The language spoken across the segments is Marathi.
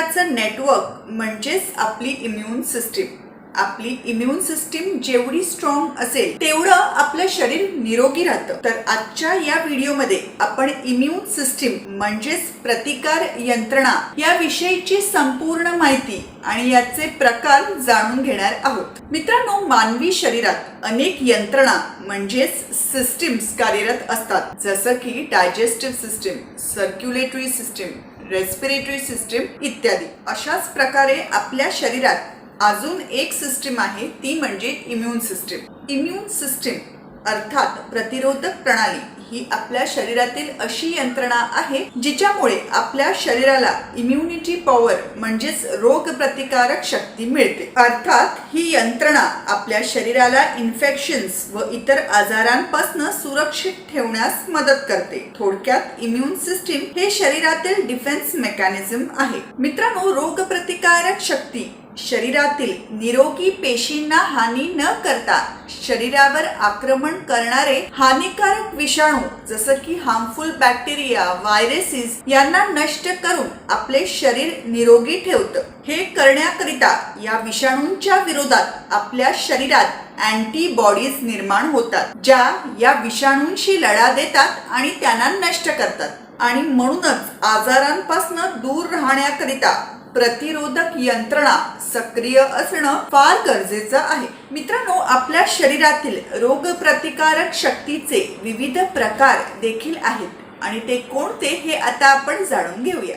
शरीराचं नेटवर्क म्हणजेच आपली इम्युन सिस्टीम आपली इम्युन सिस्टीम जेवढी स्ट्रॉंग असेल तेवढं आपलं शरीर निरोगी राहतं. तर आजच्या या व्हिडिओमध्ये आपण इम्युन सिस्टीम म्हणजेच प्रतिकार यंत्रणा या विषयीची संपूर्ण माहिती आणि याचे प्रकार जाणून घेणार आहोत. मित्रांनो मानवी शरीरात अनेक यंत्रणा म्हणजेच सिस्टीम्स कार्यरत असतात. जसं की digestive system circulatory system respiratory system इत्यादी. अशाच प्रकारे आपल्या शरीरात अजून एक सिस्टीम आहे ती म्हणजे इम्युन सिस्टीम इम्युन सिस्टीम अर्थात प्रतिरोधक प्रणाली. ही आपल्या शरीरातील अशी यंत्रणा आहे जिच्यामुळे आपल्या शरीराला इम्युनिटी पॉवर म्हणजेच रोग प्रतिकारक शक्ती मिळते. अर्थात ही यंत्रणा आपल्या शरीराला इन्फेक्शन्स व इतर आजारांपासून सुरक्षित ठेवण्यास मदत करते. थोडक्यात इम्युन सिस्टीम हे शरीरातील डिफेन्स मेकॅनिझम आहे. मित्रांनो रोग प्रतिकारक शक्ती शरीरातील निरोगी पेशींना हानी न करता शरीरावर आक्रमण करणारे हानिकारक विषाणू जसं की हार्मफुल बॅक्टेरिया व्हायरसेस यांना नष्ट करून आपले शरीर निरोगी ठेवतं. हे करण्याकरिता या विषाणूंच्या विरोधात आपल्या शरीरात अँटीबॉडीज निर्माण होतात ज्या या विषाणूंशी लढा देतात आणि त्यांना नष्ट करतात. आणि म्हणूनच आजारांपासून दूर राहण्याकरिता प्रतिरोधक यंत्रणा सक्रिय असणं फार गरजेचं आहे. मित्रांनो आपल्या शरीरातील रोगप्रतिकारक शक्तीचे विविध प्रकार देखील आहेत आणि ते कोणते हे आता आपण जाणून घेऊया.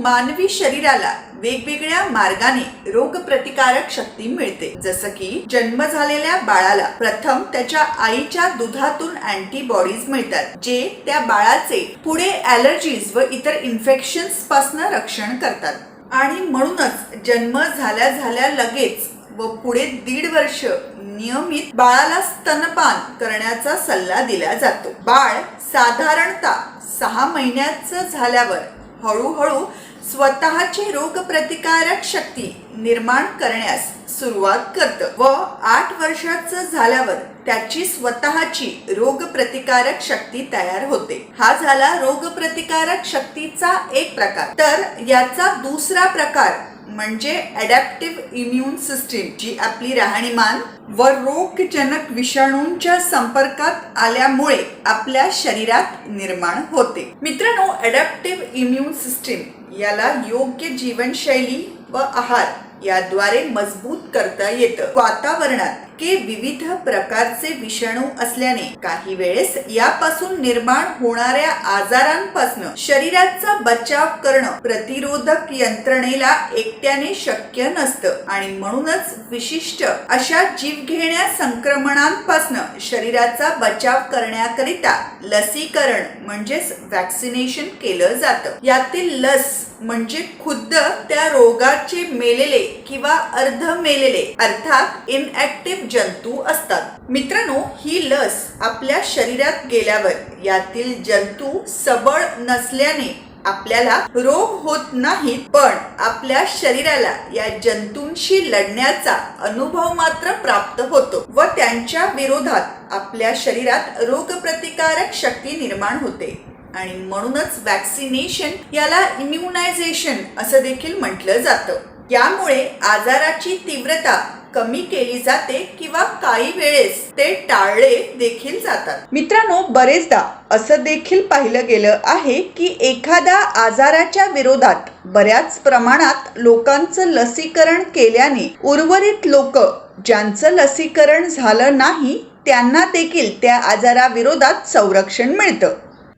मानवी शरीराला वेगवेगळ्या मार्गाने रोगप्रतिकारक शक्ती मिळते. जसं की जन्म झालेल्या बाळाला प्रथम त्याच्या आईच्या दुधातून अँटीबॉडीज मिळतात जे त्या बाळाचे पुढे ॲलर्जीज व इतर इन्फेक्शन्सपासून रक्षण करतात. आणि म्हणूनच जन्म झाल्या झाल्या लगेच व पुढे दीड वर्ष नियमित बाळाला स्तनपान करण्याचा सल्ला दिला जातो. बाळ साधारणतः सहा महिन्याचं झाल्यावर हळूहळू स्वतःची रोगप्रतिकारक शक्ती निर्माण करण्यास सुरुवात करतं. व आठ वर्षाचं झाल्यावर त्याची स्वतःची रोगप्रतिकारक शक्ती तयार होते. हा झाला रोगप्रतिकारक शक्तीचा एक प्रकार. तर याचा दुसरा प्रकार म्हणजे अडॅप्टिव्ह इम्युन सिस्टीम जी आपली राहणीमान व रोगजनक विषाणूंच्या संपर्कात आल्यामुळे आपल्या शरीरात निर्माण होते. मित्रांनो अडॅप्टिव्ह इम्युन सिस्टीम याला योग्य जीवनशैली व आहार याद्वारे मजबूत करता येतं. वातावरणात इतके विविध प्रकारचे विषाणू असल्याने काही वेळेस यापासून निर्माण होणाऱ्या आजारांपासून शरीराचा बचाव करणं प्रतिरोधक यंत्रणेला एकट्याने शक्य नसतं आणि म्हणूनच विशिष्ट अशा जीवघेण्या संक्रमणांपासून शरीराचा बचाव करण्याकरिता लसीकरण म्हणजेच व्हॅक्सिनेशन केलं जातं. यातील लस म्हणजे खुद्द त्या रोगाचे मेलेले किंवा अर्ध मेलेले अर्थात इनऍक्टिव्ह जंतू असतात. मित्रांनो ही लस आपल्या शरीरात गेल्यावर यातील जंतू सबळ नसल्याने आपल्याला रोग होत नाही पण आपल्या शरीराला या जंतूंशी लढण्याचा अनुभव मात्र प्राप्त होतो व त्यांच्या विरोधात आपल्या शरीरात रोगप्रतिकारक शक्ती निर्माण होते. आणि म्हणूनच वॅक्सिनेशन याला इम्युनायझेशन असं देखील म्हटलं जातं. यामुळे आजाराची तीव्रता कमी केली जाते किंवा काही वेळेस ते टाळले देखील जातात. मित्रांनो बरेचदा असं देखील पाहिलं गेलं आहे की एखाद्या आजाराच्या विरोधात बऱ्याच प्रमाणात लोकांचं लसीकरण केल्याने उर्वरित लोक ज्यांचं लसीकरण झालं नाही त्यांना देखील त्या आजाराविरोधात संरक्षण मिळतं.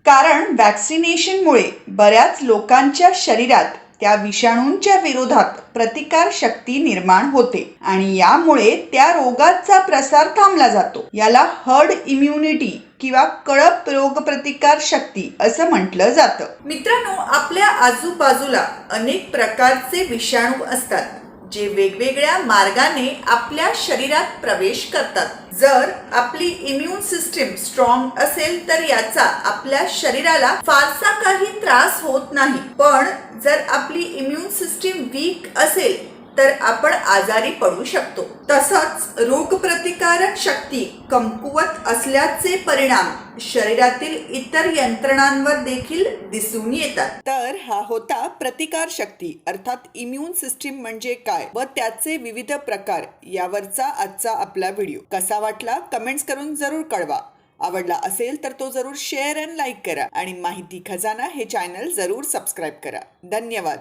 कारण वॅक्सिनेशनमुळे बऱ्याच लोकांच्या शरीरात त्या विषाणूंच्या विरोधात प्रतिकार शक्ती निर्माण होते आणि यामुळे त्या रोगाचा प्रसार थांबला जातो. याला हर्ड इम्युनिटी किंवा कळप रोगप्रतिकार शक्ती असं म्हटलं जातं. मित्रांनो आपल्या आजूबाजूला अनेक प्रकारचे विषाणू असतात जे वेगवेगळ्या मार्गाने आपल्या शरीरात प्रवेश करतात. जर आपली इम्युन सिस्टीम स्ट्रॉंग असेल तर याचा आपल्या शरीराला फारसा काही त्रास होत नाही. पण जर आपली इम्युन सिस्टीम वीक असेल तर आपण आजारी पडू शकतो. तसंच रोगप्रतिकारक शक्ती कमकुवत असल्याचे परिणाम शरीरातील इतर यंत्रणांवर देखील दिसून येतात. तर हा होता प्रतिकार शक्ती अर्थात इम्युन सिस्टीम म्हणजे काय व त्याचे विविध प्रकार यावरचा आजचा आपला व्हिडिओ कसा वाटला? कमेंट्स करून जरूर कळवा. आवडला असेल तर तो जरूर शेअर अँड लाईक करा. आणि माहिती खजाना हे चॅनल जरूर सबस्क्राईब करा. धन्यवाद.